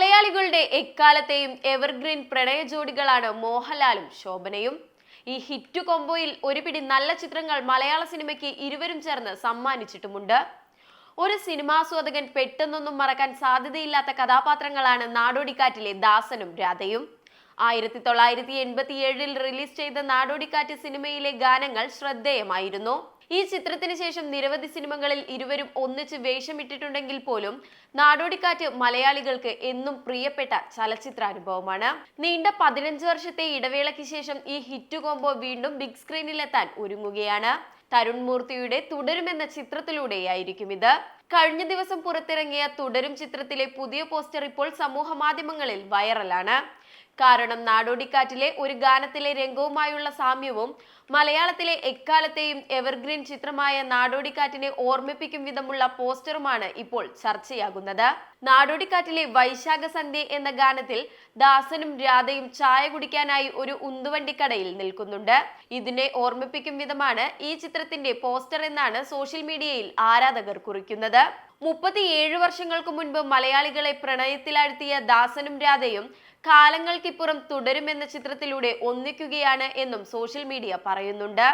മലയാളികളുടെ എക്കാലത്തെയും എവർഗ്രീൻ പ്രണയ ജോഡികളാണ് മോഹൻലാലും ശോഭനയും. ഈ ഹിറ്റ് കൊമ്പോയിൽ ഒരു പിടി നല്ല ചിത്രങ്ങൾ മലയാള സിനിമയ്ക്ക് ഇരുവരും ചേർന്ന് സമ്മാനിച്ചിട്ടുമുണ്ട്. ഒരു സിനിമാസ്വാദകൻ പെട്ടെന്നൊന്നും മറക്കാൻ സാധ്യതയില്ലാത്ത കഥാപാത്രങ്ങളാണ് നാടോടിക്കാറ്റിലെ ദാസനും രാധയും. ആയിരത്തി തൊള്ളായിരത്തി എൺപത്തി ഏഴിൽ റിലീസ് ചെയ്ത നാടോടിക്കാറ്റ് സിനിമയിലെ ഗാനങ്ങൾ ശ്രദ്ധേയമായിരുന്നു. ഈ ചിത്രത്തിന് ശേഷം നിരവധി സിനിമകളിൽ ഇരുവരും ഒന്നിച്ച് വേഷമിട്ടിട്ടുണ്ടെങ്കിൽ പോലും നാടോടിക്കാറ്റ് മലയാളികൾക്ക് എന്നും പ്രിയപ്പെട്ട ചലച്ചിത്രാനുഭവമാണ്. നീണ്ട പതിനഞ്ച് വർഷത്തെ ഇടവേളയ്ക്ക് ശേഷം ഈ ഹിറ്റ് കോംബോ വീണ്ടും ബിഗ് സ്ക്രീനിലെത്താൻ ഒരുങ്ങുകയാണ്. തരുൺ മൂർത്തിയുടെ തുടരുമെന്ന ചിത്രത്തിലൂടെയായിരിക്കും ഇത്. കഴിഞ്ഞ ദിവസം പുറത്തിറങ്ങിയ തുടരും ചിത്രത്തിലെ പുതിയ പോസ്റ്റർ ഇപ്പോൾ സമൂഹ മാധ്യമങ്ങളിൽ വൈറലാണ്. കാരണം നാടോടിക്കാറ്റിലെ ഒരു ഗാനത്തിലെ രംഗവുമായുള്ള സാമ്യവും മലയാളത്തിലെ എക്കാലത്തെയും എവർഗ്രീൻ ചിത്രമായ നാടോടിക്കാറ്റിനെ ഓർമ്മിപ്പിക്കും വിധമുള്ള പോസ്റ്ററുമാണ് ഇപ്പോൾ ചർച്ചയാകുന്നത്. നാടോടിക്കാറ്റിലെ വൈശാഖ സന്ധ്യ എന്ന ഗാനത്തിൽ ദാസനും രാധയും ചായ കുടിക്കാനായി ഒരു ഉന്തുവണ്ടിക്കടയിൽ നിൽക്കുന്നുണ്ട്. ഇതിനെ ഓർമ്മിപ്പിക്കും വിധമാണ് ഈ ചിത്രത്തിന്റെ പോസ്റ്റർ എന്നാണ് സോഷ്യൽ മീഡിയയിൽ ആരാധകർ കുറിക്കുന്നത്. മുപ്പത്തിയേഴ് വർഷങ്ങൾക്ക് മുൻപ് മലയാളികളെ പ്രണയത്തിലാഴ്ത്തിയ ദാസനും രാധയും കാലങ്ങൾക്കിപ്പുറം തുടരുമെന്ന ചിത്രത്തിലൂടെ ഒന്നിക്കുകയാണ് എന്നും സോഷ്യൽ മീഡിയ പറയുന്നുണ്ട്.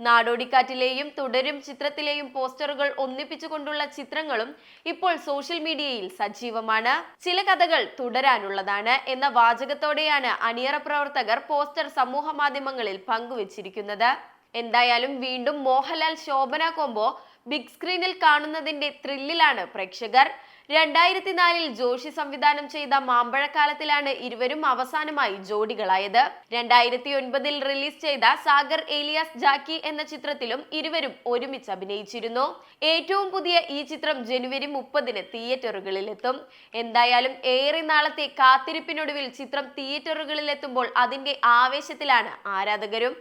നാടോടിക്കാറ്റിലെയും തുടരും ചിത്രത്തിലെയും പോസ്റ്ററുകൾ ഒന്നിപ്പിച്ചുകൊണ്ടുള്ള ചിത്രങ്ങളും ഇപ്പോൾ സോഷ്യൽ മീഡിയയിൽ സജീവമാണ്. ചില കഥകൾ തുടരാനുള്ളതാണ് എന്ന വാചകത്തോടെയാണ് അണിയറ പ്രവർത്തകർ പോസ്റ്റർ സമൂഹ മാധ്യമങ്ങളിൽ പങ്കുവച്ചിരിക്കുന്നത്. എന്തായാലും വീണ്ടും മോഹൻലാൽ ശോഭന കോംബോ ബിഗ് സ്ക്രീനിൽ കാണുന്നതിന്റെ ത്രില്ലിലാണ് പ്രേക്ഷകർ. രണ്ടായിരത്തി നാലിൽ ജോഷി സംവിധാനം ചെയ്ത മാമ്പഴക്കാലത്തിലാണ് ഇരുവരും അവസാനമായി ജോഡികളായത്. രണ്ടായിരത്തി ഒൻപതിൽ റിലീസ് ചെയ്ത സാഗർ ഏലിയാസ് ജാക്കി എന്ന ചിത്രത്തിലും ഇരുവരും ഒരുമിച്ച് അഭിനയിച്ചിരുന്നു. ഏറ്റവും പുതിയ ഈ ചിത്രം ജനുവരി മുപ്പതിന് തിയേറ്ററുകളിൽ എത്തും എന്തായാലും ഏറെ നാളത്തെ കാത്തിരിപ്പിനൊടുവിൽ ചിത്രം തിയേറ്ററുകളിൽ എത്തുമ്പോൾ അതിന്റെ ആവേശത്തിലാണ് ആരാധകരും.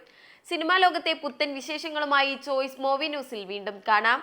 സിനിമാ ലോകത്തെ പുത്തൻ വിശേഷങ്ങളുമായി ചോയ്സ് മൂവി ന്യൂസിൽ വീണ്ടും കാണാം.